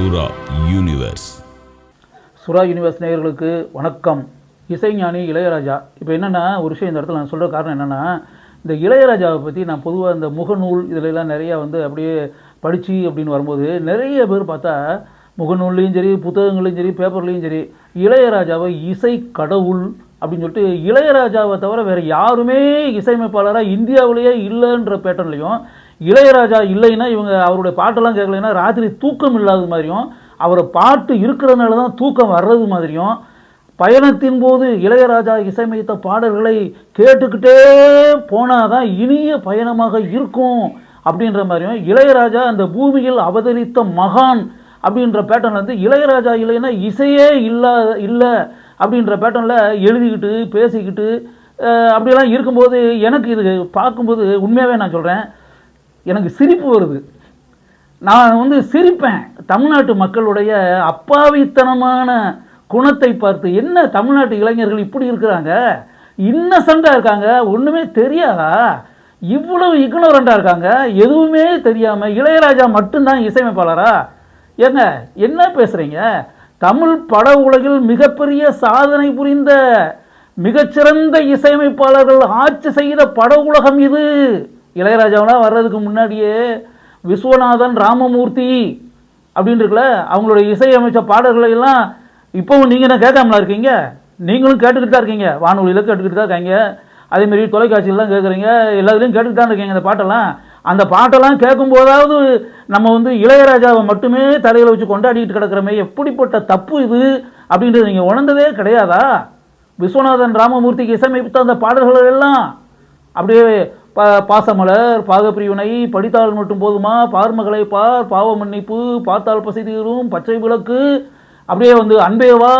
சுரா யூனிவர்ஸ். சுரா யூனிவர்ஸ் நேயர்களுக்கு வணக்கம். இசைஞானி இளையராஜா. இப்போ என்னென்னா ஒரு விஷயம் இந்த இடத்துல நான் சொல்கிற காரணம் என்னென்னா இந்த இளையராஜாவை பற்றி நான் பொதுவாக இந்த முகநூல் இதிலெல்லாம் நிறையா வந்து அப்படியே படித்து அப்படின்னு வரும்போது நிறைய பேர் பார்த்தா முகநூல்லையும் சரி புத்தகங்களையும் சரி பேப்பர்லேயும் சரி இளையராஜாவை இசை கடவுள் அப்படின்னு சொல்லிட்டு இளையராஜாவை தவிர வேறு யாருமே இசையமைப்பாளராக இந்தியாவிலேயே இல்லைன்ற பேட்டர்ன்லையும் இளையராஜா இல்லைன்னா இவங்க அவருடைய பாட்டெல்லாம் கேட்கலைன்னா ராத்திரி தூக்கம் இல்லாத மாதிரியும் அவர் பாட்டு இருக்கிறதுனால தான் தூக்கம் வர்றது மாதிரியும் பயணத்தின் போது இளையராஜா இசையமைத்த பாடல்களை கேட்டுக்கிட்டே போனால் தான் இனிய பயணமாக இருக்கும் அப்படின்ற மாதிரியும் இளையராஜா அந்த பூமியில் அவதரித்த மகான் அப்படின்ற பேட்டர்ன் வந்து இளையராஜா இல்லைன்னா இசையே இல்லா இல்லை அப்படின்ற பேட்டர்னில் எழுதிக்கிட்டு பேசிக்கிட்டு அப்படிலாம் இருக்கும்போது எனக்கு இது பார்க்கும்போது உண்மையாகவே நான் சொல்கிறேன் எனக்கு சிரிப்பு வருது. நான் வந்து சிரிப்பேன். தமிழ்நாட்டு மக்களுடைய அப்பாவித்தனமான குணத்தை பார்த்து என்ன தமிழ்நாட்டு இளைஞர்கள் இப்படி இருக்கிறாங்க? இன்னசென்ட்டாக இருக்காங்க? ஒன்றுமே தெரியாதா? இவ்வளவு இக்னோரண்டாக இருக்காங்க? எதுவுமே தெரியாமல் இளையராஜா மட்டும்தான் இசையமைப்பாளரா? ஏங்க என்ன பேசுகிறீங்க தமிழ் பட உலகில் மிகப்பெரிய சாதனை புரிந்த மிகச்சிறந்த இசையமைப்பாளர்கள் ஆட்சி செய்த பட உலகம் இது. இளையராஜாவெலாம் வர்றதுக்கு முன்னாடியே விஸ்வநாதன் ராமமூர்த்தி அப்படின்னு இருக்குல்ல அவங்களுடைய இசையமைச்ச பாடல்களை எல்லாம் இப்போவும் நீங்கள் என்ன கேட்காமலா இருக்கீங்க? நீங்களும் கேட்டுக்கிட்டு தான் இருக்கீங்க. வானொலியில் கேட்டுக்கிட்டு தான் இருக்காங்க. அதேமாரி தொலைக்காட்சியிலாம் கேட்குறீங்க. எல்லாத்துலேயும் கேட்டுக்கிட்டு தான் இருக்கீங்க அந்த பாட்டெல்லாம். அந்த பாட்டெல்லாம் கேட்கும்போதாவது நம்ம வந்து இளையராஜாவை மட்டுமே தலையில் வச்சு கொண்டாடிக்கிட்டு கிடக்கிறோமே. எப்படிப்பட்ட தப்பு இது அப்படின்றது நீங்கள் உணர்ந்ததே கிடையாதா? விஸ்வநாதன் ராமமூர்த்திக்கு இசையமைத்த அந்த பாடல்கள் எல்லாம் அப்படியே பாசமலர் பாகப்பிரிவினை படித்தால் மட்டும் போதுமா? பார்மகளை பார் பாவ மன்னிப்பு பார்த்தால் பசி தீரும் பச்சை விளக்கு. அப்படியே வந்து அன்பேவா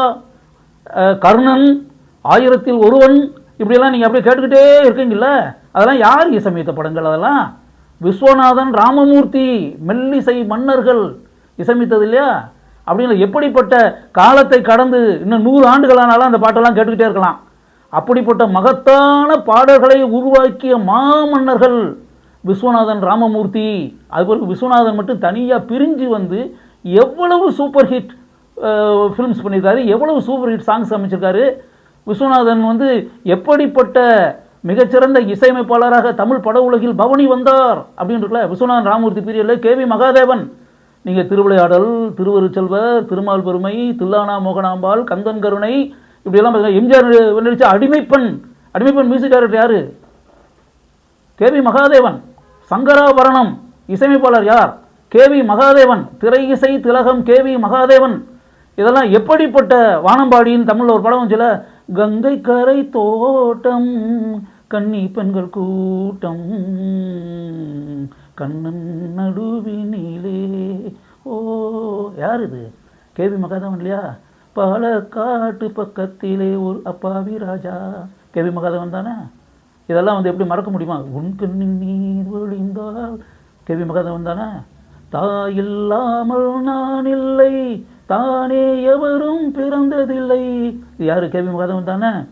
கர்ணன் ஆயிரத்தில் ஒருவன். இப்படியெல்லாம் நீங்கள் அப்படியே கேட்டுக்கிட்டே இருக்கீங்கல்ல? அதெல்லாம் யார் இசையமைத்த படங்கள் அதெல்லாம்? விஸ்வநாதன் ராமமூர்த்தி மெல்லிசை மன்னர்கள் இசையமைத்தது இல்லையா? அப்படின்னு எப்படிப்பட்ட காலத்தை கடந்து இன்னும் நூறு ஆண்டுகளானாலும் அந்த பாட்டெல்லாம் கேட்டுக்கிட்டே இருக்கலாம். அப்படிப்பட்ட மகத்தான பாடல்களை உருவாக்கிய மாமன்னர்கள் விஸ்வநாதன் ராமமூர்த்தி. அதுபோல் விஸ்வநாதன் மட்டும் தனியாக பிரிஞ்சு வந்து எவ்வளவு சூப்பர் ஹிட் ஃபிலிம்ஸ் பண்ணியிருக்காரு எவ்வளவு சூப்பர் ஹிட் சாங்ஸ் அமைச்சிருக்காரு. விஸ்வநாதன் வந்து எப்படிப்பட்ட மிகச்சிறந்த இசையமைப்பாளராக தமிழ் பட உலகில் பவனி வந்தார் அப்படின்னு இருக்குல்ல விஸ்வநாதன் ராமமூர்த்தி பீரியடில் கேவி மகாதேவன். நீங்கள் திருவிளையாடல் திருவருச்செல்வர் திருமால் பெருமை தில்லானா மோகனாம்பாள் கந்தன் கருணை இப்படியெல்லாம் பார்த்தீங்கன்னா எம்ஜிஆர் நடித்த அடிமைப்பெண் அடிமைப்பெண் மியூசிக் டைரக்டர் யாரு? கேவி மகாதேவன் சங்கராபரணம் இசையமைப்பாளர் யார்? கேவி மகாதேவன் திரை இசை திலகம் கேவி மகாதேவன். இதெல்லாம் எப்படிப்பட்ட வானம்பாடியின் தமிழில் ஒரு படம் வந்துச்சுல? கங்கை கரை தோட்டம் கன்னி பெண்கள் கூட்டம் கண்ணன் நடுவினிலே. ஓ யார் இது? கேவி மகாதேவன் இல்லையா? பாலக்காட்டு பக்கத்திலே ஒரு அப்பாவி ராஜா. கேவி மகாதேவன் தானே? இதெல்லாம் வந்து எப்படி மறக்க முடியுமா? உன் கண்ணின் நீர் விழிந்தால் கேவி மகாதேவன் தானே? தாயில்லாமல் நான் இல்லை. தானே எவரும் பிறந்ததில்லை. இது யாரு? கேவி மகாதேவன் தானே?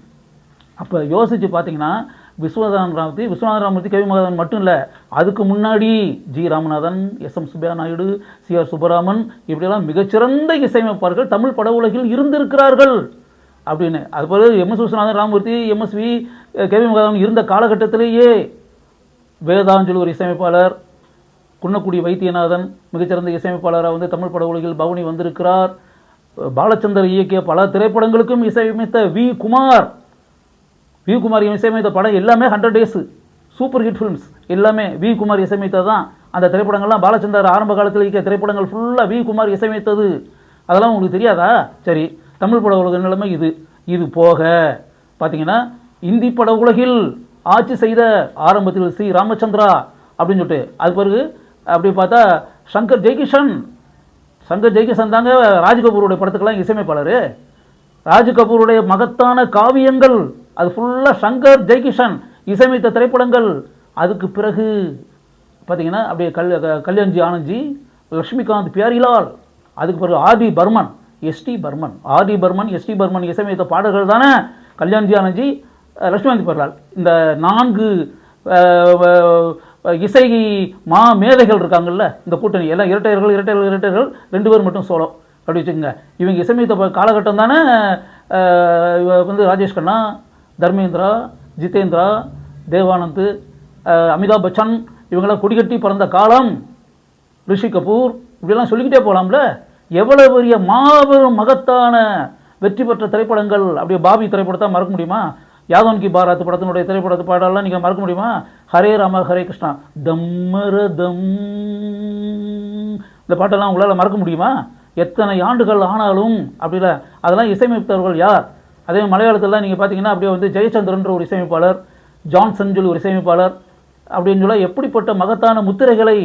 அப்போ யோசிச்சு பார்த்தீங்கன்னா விஸ்வநாதன் ராமூர்த்தி விஸ்வநாதன் ராமூர்த்தி கவி மகாதன் மட்டும் இல்லை அதுக்கு முன்னாடி G Ramanathan S M Subbaiah Naidu C R Subbaraman இப்படியெல்லாம் மிகச்சிறந்த இசையமைப்பாளர்கள் தமிழ் பட உலகில் இருந்திருக்கிறார்கள். அப்படின்னு. அதுபோல எம் எஸ் விஸ்வநாதன் ராமூர்த்தி எம்எஸ்வி கேவி மகாதன் இருந்த காலகட்டத்திலேயே வேதாஞ்சலி ஒரு இசையமைப்பாளர் குன்னக்குடி வைத்தியநாதன் மிகச்சிறந்த இசையமைப்பாளராக வந்து தமிழ் பட உலகில் பவனி வந்திருக்கிறார். பாலச்சந்தர் இயக்கிய பல திரைப்படங்களுக்கும் இசையமைத்த வி குமார் வி குமார் இசையமைத்த படம் எல்லாமே hundred days super hit films எல்லாமே வி குமார் இசையமைத்தது தான். அந்த திரைப்படங்கள்லாம் பாலச்சந்தர் ஆரம்ப காலத்தில் இருக்க திரைப்படங்கள் ஃபுல்லாக வி குமார் இசையமைத்தது அதெல்லாம் உங்களுக்கு தெரியாதா? சரி தமிழ் பட உலக நிலைமை இது. இது போக பார்த்தீங்கன்னா இந்தி பட உலகில் ஆட்சி செய்த ஆரம்பத்தில் ஸ்ரீ ராமச்சந்திரா அப்படின்னு சொல்லிட்டு அது பிறகு அப்படி பார்த்தா சங்கர் ஜெய்கிஷன். சங்கர் ஜெய்கிஷன் தாங்க ராஜ் கபூருடைய படத்துக்கெல்லாம் இசையமைப்பாளர். ராஜ் கபூருடைய மகத்தான காவியங்கள் அது ஃபுல்லாக சங்கர் ஜெய்கிஷன் இசையமைத்த திரைப்படங்கள். அதுக்கு பிறகு பார்த்தீங்கன்னா அப்படியே கல் க- கல்யாண்ஜி ஆனந்த்ஜி லக்ஷ்மிகாந்த் பியாரிலால் அதுக்கு பிறகு ஆதி பர்மன் எஸ்டி பர்மன். ஆதி பர்மன் எஸ்டி பர்மன் இசையமைத்த பாடல்கள் தானே? கல்யாண்ஜி ஆனந்த்ஜி லக்ஷ்மிகாந்த் பியாரிலால் இந்த நான்கு இசை மா மேதைகள் இருக்காங்கல்ல இந்த கூட்டணி எல்லாம் இரட்டையர்கள் இரட்டையர்கள் இரட்டையர்கள் ரெண்டு பேர் மட்டும் சோளம். அப்படி வச்சுக்கோங்க. இவங்க இசையமைத்த காலகட்டம் தானே வந்து ராஜேஷ் கண்ணா தர்மேந்திரா ஜிதேந்திரா தேவானந்த் அமிதாப் பச்சன் இவங்களாம் கொடிகட்டி பிறந்த காலம். ரிஷி கபூர் இப்படிலாம் சொல்லிக்கிட்டே போகலாம்ல எவ்வளவு பெரிய மாபெரும் மகத்தான வெற்றி பெற்ற திரைப்படங்கள். அப்படியே பாபி திரைப்படத்தை மறக்க முடியுமா? யாதவன் கி பாரத் படத்தினுடைய திரைப்படத்து பாடலாம் நீங்கள் மறக்க முடியுமா? ஹரே ராம ஹரே கிருஷ்ணா. தம்மரதம் இந்த பாட்டெல்லாம் உங்களால் மறக்க முடியுமா? எத்தனை ஆண்டுகள் ஆனாலும் அப்படில அதெல்லாம் இசையமைத்தவர்கள் யார்? அதே மலையாளத்தில் நீங்கள் பார்த்தீங்கன்னா அப்படியே வந்து ஜெயச்சந்திரன்ற ஒரு இசையமைப்பாளர் ஜான்சன் சொல்லி ஒரு இசையமைப்பாளர் அப்படின்னு சொல்ல எப்படிப்பட்ட மகத்தான முத்திரைகளை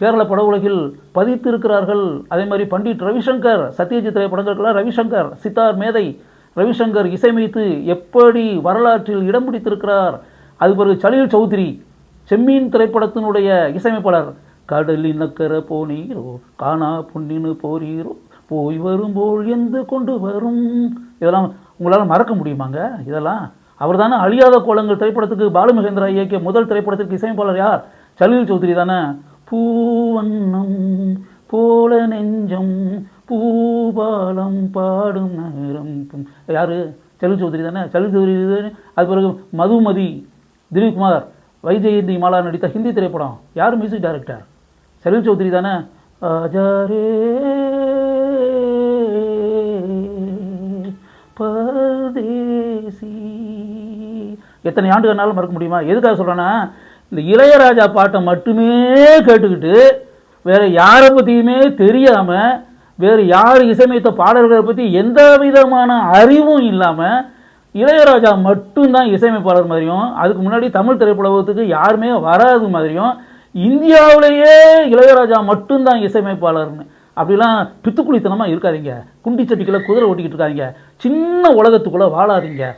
கேரள பட உலகில் பதித்திருக்கிறார்கள்? அதே மாதிரி பண்டிட் ரவிசங்கர் சத்யஜித் திரைப்படங்களுக்கெல்லாம் ரவிசங்கர் சித்தார் மேதை ரவிசங்கர் இசையமைத்து எப்படி வரலாற்றில் இடம் பிடித்திருக்கிறார்? அது பிறகு சலீல் சௌத்ரி செம்மீன் திரைப்படத்தினுடைய இசையமைப்பாளர் கடலின் நக்கர போனீரோ காணா பொன்னின்னு போறீரோ போய் வரும்போல் எந்த கொண்டு வரும்? இதெல்லாம் உங்களால் மறக்க முடியுமாங்க? இதெல்லாம் அவர் தானே அழியாத கோலங்கள் திரைப்படத்துக்கு பாலுமகேந்திரா இயக்கிய முதல் திரைப்படத்திற்கு இசையமைப்பாளர் யார்? சலீல் சௌத்ரி தானே. பூவண்ணம் போல நெஞ்சம் பூபாலம் பாடும் நேரம். யார்? யாரு சலீல் சௌத்ரி தானே. சலீல் சௌத்ரி தானே. அது பிறகு மதுமதி திலீப்குமார் வைஜெயந்தி மாலா நடித்த ஹிந்தி திரைப்படம். யார் மியூசிக் டைரக்டர் சலீல் சௌத்ரி தானே. அஜாரே பேசி. எத்தனை ஆண்டுகள்னாலும் மறக்க முடியுமா? எதுக்காக சொல்கிறேன்னா இந்த இளையராஜா பாட்டை மட்டுமே கேட்டுக்கிட்டு வேறு யாரை பற்றியுமே தெரியாமல் வேறு யார் இசையமைத்த பாடல்களை பற்றி எந்த விதமான அறிவும் இல்லாமல் இளையராஜா மட்டும்தான் இசையமைப்பாளர் மாதிரியும் அதுக்கு முன்னாடி தமிழ் திரைப்படத்துக்கு யாருமே வராது மாதிரியும் இந்தியாவிலேயே இளையராஜா மட்டும்தான் இசையமைப்பாளர்னு. அப்படிலாம் பித்துக்குளித்தனமாக இருக்காதீங்க. குண்டி சட்டிக்குள்ளே குதிரை ஓட்டிக்கிட்டு இருக்காதீங்க. சின்ன உலகத்துக்குள்ளே வாழாதீங்க.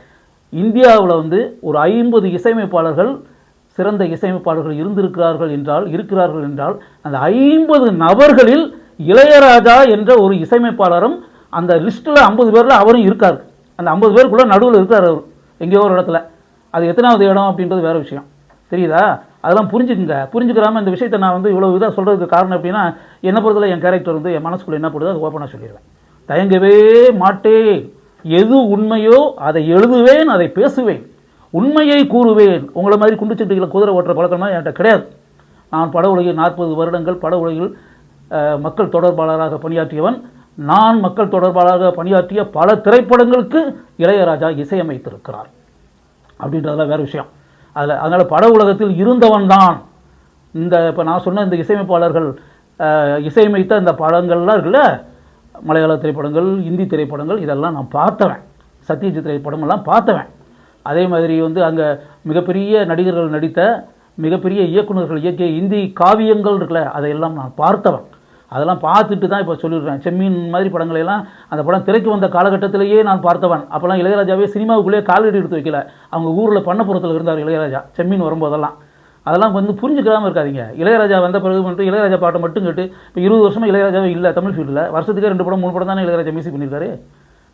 இந்தியாவில் வந்து ஒரு ஐம்பது இசையமைப்பாளர்கள் சிறந்த இசையமைப்பாளர்கள் இருந்திருக்கிறார்கள் என்றால் இருக்கிறார்கள் என்றால் அந்த ஐம்பது நபர்களில் இளையராஜா என்ற ஒரு இசையமைப்பாளரும் அந்த லிஸ்ட்டில் ஐம்பது பேரில் அவரும் இருக்கார். அந்த ஐம்பது பேருக்குள்ளே நடுவில் இருக்கார் அவர். எங்கேயோ ஒரு இடத்துல. அது எத்தனாவது இடம் அப்படின்றது வேற விஷயம். தெரியுதா? அதெல்லாம் புரிஞ்சுக்குங்க. புரிஞ்சுக்கிறாம இந்த விஷயத்தை நான் வந்து இவ்வளோ இதாக சொல்கிறதுக்கு காரணம் அப்படின்னா என்னை பொறுத்தல என் கேரக்டர் வந்து என் மனசுக்குள்ள என்ன போடுது அது ஓப்பனாக சொல்லிடுவேன். தயங்கவே மாட்டேன். எது உண்மையோ அதை எழுதுவேன் அதை பேசுவேன். உண்மையை கூறுவேன். உங்களை மாதிரி குண்டுச்சட்டிகளை குதிரை ஓட்டுற பழக்கம்லாம் என்கிட்ட கிடையாது. நான் பட உலகில் நாற்பது வருடங்கள் பட உலகில் மக்கள் தொடர்பாளராக பணியாற்றியவன். நான் மக்கள் தொடர்பாளராக பணியாற்றிய பல திரைப்படங்களுக்கு இளையராஜா இசையமைத்திருக்கிறார். அப்படின்றதெல்லாம் வேறு விஷயம். அதில் அதனால் பட உலகத்தில் இருந்தவன் தான் இந்த இப்போ நான் சொன்ன இந்த இசையமைப்பாளர்கள் இசையமைத்த இந்த படங்கள்லாம் இருக்குல்ல மலையாள திரைப்படங்கள் இந்தி திரைப்படங்கள் இதெல்லாம் நான் பார்த்தவன். சத்யஜித் திரைப்படமெல்லாம் பார்த்தவன். அதே மாதிரி வந்து அங்கே மிகப்பெரிய நடிகர்கள் நடித்த மிகப்பெரிய இயக்குனர்கள் இயக்கிய இந்தி காவியங்கள் இருக்குல்ல அதையெல்லாம் நான் பார்த்தவன். அதெல்லாம் பார்த்துட்டு தான் இப்போ சொல்லிடுறேன். செம்மீன் மாதிரி படங்களையெல்லாம் அந்த படம் திரைக்கு வந்த காலகட்டத்திலேயே நான் பார்த்தவன். அப்போல்லாம் இளையராஜாவே சினிமாவுக்குள்ளேயே காலடி எடுத்து வைக்கல. அவங்க ஊரில் பண்ணப்புறத்தில் இருந்தார் இளையராஜா செம்மீன் வரும்போதெல்லாம். அதெல்லாம் வந்து புரிஞ்சுக்காம இருக்காதீங்க. இளையராஜா வந்த பிறகு மட்டும் இளையராஜா பாட்டை மட்டும் கேட்டு இப்போ இருபது வருஷமாக இளையராஜாவே இல்லை தமிழ் ஃபீல்டில் வருஷத்துக்கே ரெண்டு படம் மூணு படம் தானே இளையராஜா மியூசிக் பண்ணியிருக்காரு.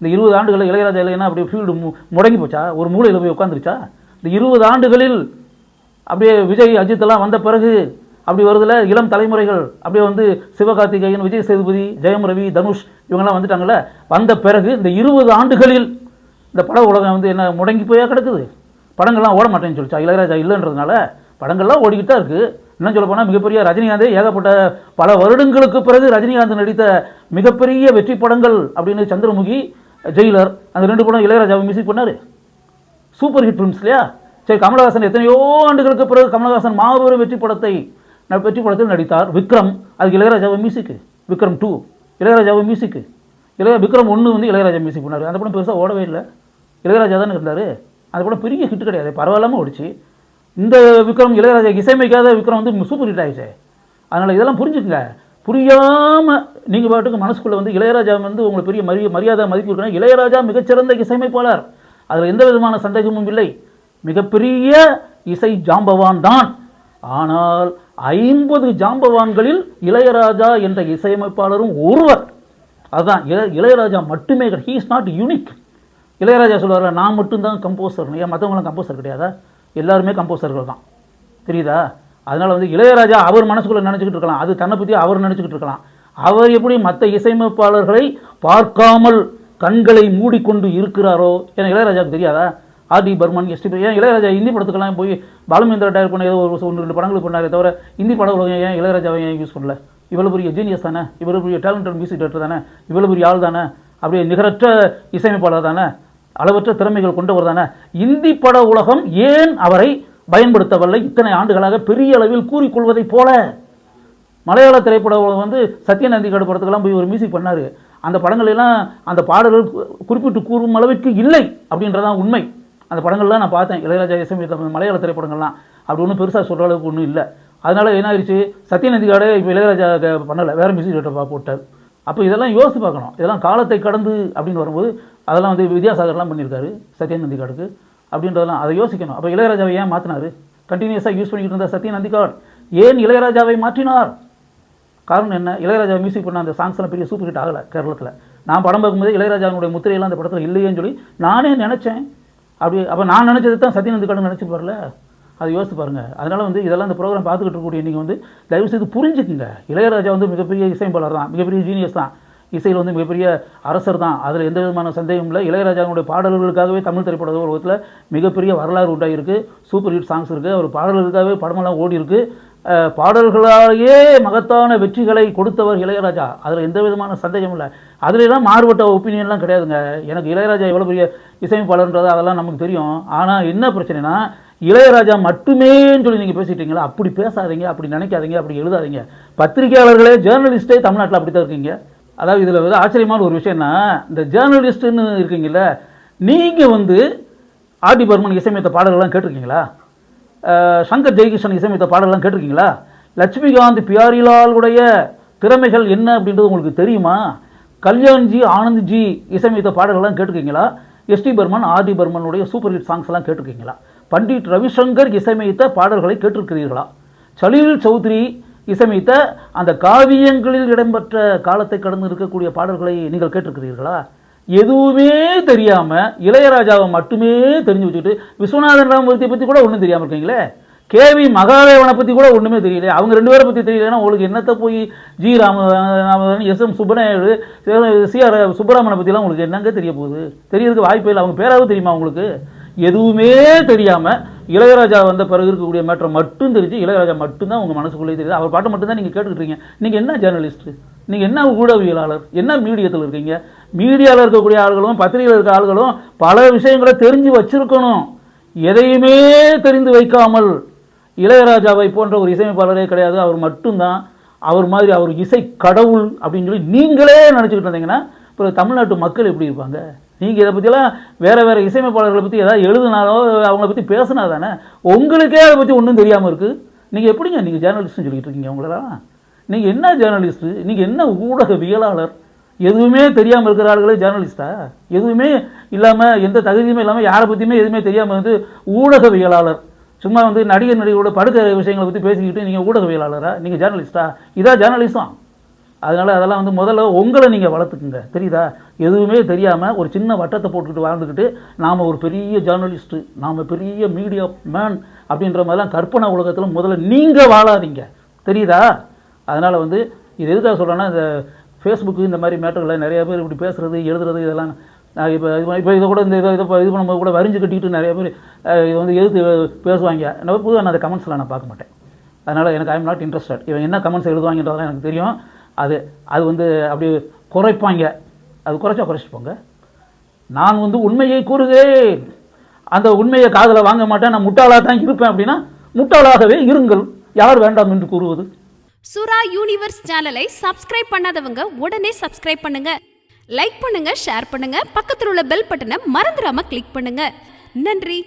இந்த இருபது ஆண்டுகளில் இளையராஜா இல்லைன்னா அப்படியே ஃபீல்டு முடங்கி போச்சா? ஒரு மூலையில் போய் உட்காந்துருச்சா இந்த இருபது ஆண்டுகளில் அப்படியே விஜய் அஜித்தெல்லாம் வந்த பிறகு அப்படி வருதுல இளம் தலைமுறைகள். அப்படியே வந்து சிவகார்த்திகேயன் விஜய் சேதுபதி ஜெயம் ரவி தனுஷ் இவங்கெல்லாம் வந்துட்டாங்கல்ல. வந்த பிறகு இந்த இருபது ஆண்டுகளில் இந்த பட உலகம் வந்து என்ன முடங்கி போயா கிடக்குது. படங்கள்லாம் ஓட மாட்டேன்னு சொல்லிச்சா. இளையராஜா இல்லைன்றதுனால படங்கள்லாம் ஓடிக்கிட்டு தான் இருக்குது இன்னும் சொல்ல போனால் மிகப்பெரிய ரஜினிகாந்தே ஏகப்பட்ட பல வருடங்களுக்கு பிறகு ரஜினிகாந்த் நடித்த மிகப்பெரிய வெற்றி படங்கள் அப்படின்னு சந்திரமுகி ஜெயிலர் அந்த ரெண்டு படம் இளையராஜாவை மியூசிக் பண்ணார். சூப்பர் ஹிட் ஃபிலிம்ஸ் இல்லையா? சரி கமலஹாசன் எத்தனையோ ஆண்டுகளுக்கு பிறகு கமலஹாசன் மாபெரும் வெற்றி படத்தை வெற்றி படத்தில் நடித்தார் விக்ரம். அதுக்கு இளையராஜாவை மியூசிக்கு விக்ரம் டூ இளையராஜாவை மியூசிக்கு இளைய விக்ரம் ஒன்று வந்து இளையராஜா மியூசிக் பண்ணார். அந்த படம் பெருசாக ஓடவே இல்லை. இளையராஜா தானே இருந்தார். அந்த படம் பெரிய ஹிட் கிடையாது. பரவாயில்லாமல் ஓடிச்சு. இந்த விக்ரம் இளையராஜா இசையமைக்காத விக்ரம் வந்து சூப்பர் ஹிட் ஆயிடுச்சு. அதனால் இதெல்லாம் புரிஞ்சுக்கங்க. புரியாமல் நீங்கள் பாட்டுக்கு மனசுக்குள்ளே வந்து இளையராஜா வந்து உங்களுக்கு பெரிய மரிய மரியாதை மதிப்பு இருக்கணும் இளையராஜா மிகச்சிறந்த இசையமைப்பாளர். அதில் எந்த விதமான சந்தேகமும் இல்லை. மிகப்பெரிய இசை ஜாம்பவான் தான். ஆனால் ஐம்பது ஜாம்பவான்களில் இளையராஜா என்ற இசையமைப்பாளரும் ஒருவர். அதுதான் இள இளையராஜா மட்டுமே he is not unique Ilaiyaraaja சொல்லுவார் நான் மட்டும்தான் கம்போசர் ஏன் மற்றவங்களாம் கம்போசர் கிடையாதா? எல்லாருமே கம்போசர்கள் தான். தெரியுதா? அதனால் வந்து இளையராஜா அவர் மனசுக்குள்ளே நினச்சிக்கிட்டு இருக்கலாம். அது தன்னை பற்றி அவர் நினச்சிக்கிட்டு இருக்கலாம். அவர் எப்படி மற்ற இசையமைப்பாளர்களை பார்க்காமல் கண்களை மூடிக்கொண்டு இருக்கிறாரோ ஏன்னா இளையராஜாவுக்கு தெரியாதா? ஆர்டி பர்மன் எஸ்டி ஏன் இளையராஜா ஹிந்தி படத்துக்கெல்லாம் போய் பாலுமேந்திரா டயர் பண்ண ஏதோ ஒரு ஒன்று ரெண்டு படங்கள் பண்ணாரே தவிர ஹிந்தி பட உலகம் ஏன் இளையராஜாவை ஏன் யூஸ் பண்ணல? இவ்வளோ பெரிய ஜீனியஸ் தானே? இவ்வளோ பெரிய டேலண்டட் மியூசிக் டேரக்டர் தானே? இவ்வளோ பெரிய ஆள் தானே? அப்படியே நிகரற்ற இசையமைப்பாளர் தானே? அளவற்ற திறமைகள் கொண்டவர் தானே? இந்தி பட உலகம் ஏன் அவரை பயன்படுத்தவில்லை? இத்தனை ஆண்டுகளாக பெரிய அளவில் கூறிக்கொள்வதைப் போல. மலையாள திரைப்பட உலகம் வந்து சத்யநந்திகாடு படத்துக்கெல்லாம் போய் ஒரு மியூசிக் பண்ணார். அந்த படங்கள் எல்லாம் அந்த பாடல்கள் குறிப்பிட்டு கூறும் அளவிற்கு இல்லை அப்படின்றதான் உண்மை. அந்த படங்கள்லாம் நான் பார்த்தேன். இளையராஜா இசையமைத்த மலையாள திரைப்படங்கள்லாம். அப்படி ஒன்றும் பெருசாக சொல்கிற அளவுக்கு ஒன்றும் இல்லை. அதனால் என்ன ஆயிடுச்சு சத்யநந்திகாடே இப்போ இளையராஜா பண்ணலை. வேறு மியூசிக் டேரக்டர் போட்டார். அப்போ இதெல்லாம் யோசித்து பார்க்கணும். இதெல்லாம் காலத்தை கடந்து அப்படின்னு வரும்போது அதெல்லாம் வந்து வித்யாசாகர்லாம் பண்ணியிருக்காரு சத்யநந்திகாடுக்கு அப்படின்றதெல்லாம். அதை யோசிக்கணும். அப்போ இளையராஜாவை ஏன் மாற்றினார் கண்டினியூஸாக யூஸ் பண்ணிக்கிட்டு இருந்த சத்யநந்திகாட் ஏன் இளையராஜாவை மாற்றினார்? காரணம் என்ன? இளையராஜா மியூசிக் பண்ண அந்த சாங்ஸ்லாம் பெரிய சூப்பர் ஹிட் ஆகலை கேரளத்தில். நான் படம் பார்க்கும்போது இளையராஜாவுடைய முத்திரையெல்லாம் அந்த படத்தில் இல்லையேன்னு சொல்லி நானே நினச்சேன். அப்படி அப்போ நான் நினச்சது தான் சத்யநந்தி கடன் நினச்சி பாருல அதை யோசித்து பாருங்கள் அதனால் வந்து இதெல்லாம் இந்த ப்ரோக்ராம் பார்த்துக்கிட்டு இருக்கக்கூடிய நீங்கள் வந்து தயவு செய்து புரிஞ்சுக்குங்க. இளையராஜா வந்து மிகப்பெரிய இசையமைப்பாளர் தான் மிகப்பெரிய ஜீனியஸ் தான். இசையில் வந்து மிகப்பெரிய அரசர் தான் அதில் எந்த விதமான சந்தேகமும் இல்லை. இளையராஜாவுடைய பாடல்களுக்காகவே தமிழ் திரைப்பட உலகத்தில் மிகப்பெரிய வரலாறு உண்டாகிருக்கு சூப்பர் ஹிட் சாங்ஸ் இருக்குது அவர் பாடல்களுக்காகவே படமெல்லாம் ஓடி இருக்கு பாடல்களாலேயே மகத்தான வெற்றிகளை கொடுத்தவர் இளையராஜா. அதில் எந்த விதமான சந்தேகம் இல்லை. அதுலலாம் மாறுபட்ட ஒப்பீனியன்லாம் கிடையாதுங்க. எனக்கு இளையராஜா எவ்வளோ பெரிய இசையமைப்பாளர்ன்றது அதெல்லாம் நமக்கு தெரியும். ஆனால் என்ன பிரச்சனைனா இளையராஜா மட்டுமேன்னு சொல்லி நீங்கள் பேசிட்டீங்களா? அப்படி பேசாதீங்க அப்படி நினைக்காதீங்க அப்படி எழுதாதீங்க. பத்திரிகையாளர்களே ஜேர்னலிஸ்டே தமிழ்நாட்டில் அப்படி தான் இருக்கீங்க. அதாவது இதில் வந்து ஆச்சரியமான ஒரு விஷயம்னா இந்த ஜேர்னலிஸ்ட்டுன்னு இருக்கீங்கல்ல நீங்கள் வந்து ஆர்டி பர்மன் இசையமைத்த பாடல்கள்லாம் கேட்டிருக்கீங்களா? சங்கர் ஜெயகிருஷ்ணன் இசையமைத்த பாடல்கள்லாம் கேட்டிருக்கீங்களா? லட்சுமிகாந்த் பியாரிலாலுடைய திறமைகள் என்ன அப்படின்றது உங்களுக்கு தெரியுமா? கல்யாண்ஜி ஆனந்த்ஜி இசையமைத்த பாடல்கள்லாம் கேட்டிருக்கீங்களா? எஸ்டி பர்மன் ஆதி பர்மனுடைய சூப்பர் ஹிட் சாங்ஸ் எல்லாம் கேட்டிருக்கீங்களா? பண்டிட் ரவிசங்கர் இசையமைத்த பாடல்களை கேட்டிருக்கிறீர்களா? சலீல் சௌத்ரி இசையமைத்த அந்த காவியங்களில் இடம்பெற்ற காலத்தை கடந்து இருக்கக்கூடிய பாடல்களை நீங்கள் கேட்டிருக்கிறீர்களா? எதுவுமே தெரியாமல் இளையராஜாவை மட்டுமே தெரிஞ்சு வச்சுக்கிட்டு விஸ்வநாதன் ராமமூர்த்தியை பற்றி கூட ஒன்றும் தெரியாமல் இருக்கீங்களே? கேவி மகாதேவனை பற்றி கூட ஒன்றுமே தெரியல அவங்க ரெண்டு பேரை பற்றி தெரியலன்னா உங்களுக்கு என்னத்தை போய் ஜி ராம எஸ் எம் சுப்பநாயுடு சி ஆர் சுப்பராமனை உங்களுக்கு என்னங்க தெரிய போகுது? தெரியறதுக்கு வாய்ப்பு இல்லை. அவங்க பேராவது தெரியுமா உங்களுக்கு? எதுவுமே தெரியாமல் இளையராஜா வந்த பிறகு இருக்கக்கூடிய மேட்டரை மட்டும் தெரிஞ்சு இளையராஜா மட்டும்தான் உங்கள் மனசுக்குள்ளே தெரியுது. அவர் பாட்டை மட்டும் தான் நீங்க கேட்டுக்கிட்டு இருக்கீங்க நீங்கள் என்ன ஜேர்னலிஸ்ட் நீங்கள் என்ன ஊடகவியலாளர்? என்ன மீடியத்தில் இருக்கீங்க? மீடியாவில் இருக்கக்கூடிய ஆள்களும் பத்திரிகையில் இருக்க ஆள்களும் பல விஷயங்களை தெரிஞ்சு வச்சிருக்கணும். எதையுமே தெரிந்து வைக்காமல் இளையராஜாவை போன்ற ஒரு இசையமைப்பாளரே கிடையாது. அவர் மட்டும்தான். அவர் மாதிரி அவர் இசை கடவுள் அப்படின்னு சொல்லி நீங்களே நினச்சிக்கிட்டு இருந்தீங்கன்னா இப்போ தமிழ்நாட்டு மக்கள் எப்படி இருப்பாங்க? நீங்கள் இதை பற்றிலாம் வேறு வேறு இசையமைப்பாளர்களை பற்றி ஏதாவது எழுதுனாலோ அவங்கள பற்றி பேசுனா தானே? உங்களுக்கே அதை பற்றி ஒன்றும் தெரியாமல் இருக்குது நீங்கள் எப்படிங்க நீங்கள் ஜேர்னலிஸ்ட்னு சொல்லிட்டு இருக்கீங்க உங்களெல்லாம்? நீங்கள் என்ன ஜேர்னலிஸ்ட்டு நீங்கள் என்ன ஊடகவியலாளர் எதுவுமே தெரியாமல் இருக்கிற ஆளுகளே ஜேர்னலிஸ்டா எதுவுமே இல்லாமல் எந்த தகுதியுமே இல்லாமல் யாரை பற்றியுமே எதுவுமே தெரியாமல் வந்து ஊடகவியலாளர் சும்மா வந்து நடிகர் நடிகரோட படுக்க விஷயங்களை பற்றி பேசிக்கிட்டு நீங்கள் ஊடகவியலாளரா? நீங்கள் ஜேர்னலிஸ்டா இதான் ஜேர்னலிசம் அதனால் அதெல்லாம் வந்து முதல்ல உங்களை நீங்கள் வளர்த்துக்குங்க. தெரியுதா? எதுவுமே தெரியாமல் ஒரு சின்ன வட்டத்தை போட்டுக்கிட்டு வாழ்ந்துக்கிட்டு நாம் ஒரு பெரிய ஜேர்னலிஸ்ட்டு நாம் பெரிய மீடியா மேன் அப்படின்ற மாதிரிலாம் கற்பனை உலகத்தில் முதல்ல நீங்கள் வாழாதீங்க. தெரியுதா? அதனால் வந்து இது எதுக்காக சொல்கிறேன்னா இந்த ஃபேஸ்புக்கு இந்த மாதிரி மேட்டர்களை நிறைய பேர் இப்படி பேசுறது எழுதுறது இதெல்லாம் இப்போ இது இப்போ இதை கூட இந்த இதை இதை இது பண்ணும்போது கூட வரிஞ்சு கட்டிக்கிட்டு நிறைய பேர் இது வந்து எதிர்த்து பேசுவாங்க? நான் பொதுவாக நான் அந்த கமெண்ட்ஸ்லாம் நான் பார்க்க மாட்டேன். அதனால் எனக்கு ஐம் நாட் இன்ட்ரெஸ்டட் இவன் என்ன கமெண்ட்ஸ் எழுதுவாங்கன்றதெல்லாம் எனக்கு தெரியும். அது அது வந்து அப்படி குறைப்பாங்க. அது குறைச்சா குறைச்சிட்டு போங்க நான் வந்து உண்மையை கூறுகிறேன். அந்த உண்மையை காதில் வாங்க மாட்டேன். நான் முட்டாளாக தான் இருப்பேன் அப்படின்னா முட்டாளாகவே இருங்கள். யார் வேண்டாம் என்று கூறுவது? சுரா யூனிவர்ஸ் சேனலை சப்ஸ்கிரைப் பண்ணாதவங்க உடனே சப்ஸ்கிரைப் பண்ணுங்க. லைக் பண்ணுங்க ஷேர் பண்ணுங்க பக்கத்தில் உள்ள பெல் பட்டனை மறந்துடாம கிளிக் பண்ணுங்க. நன்றி.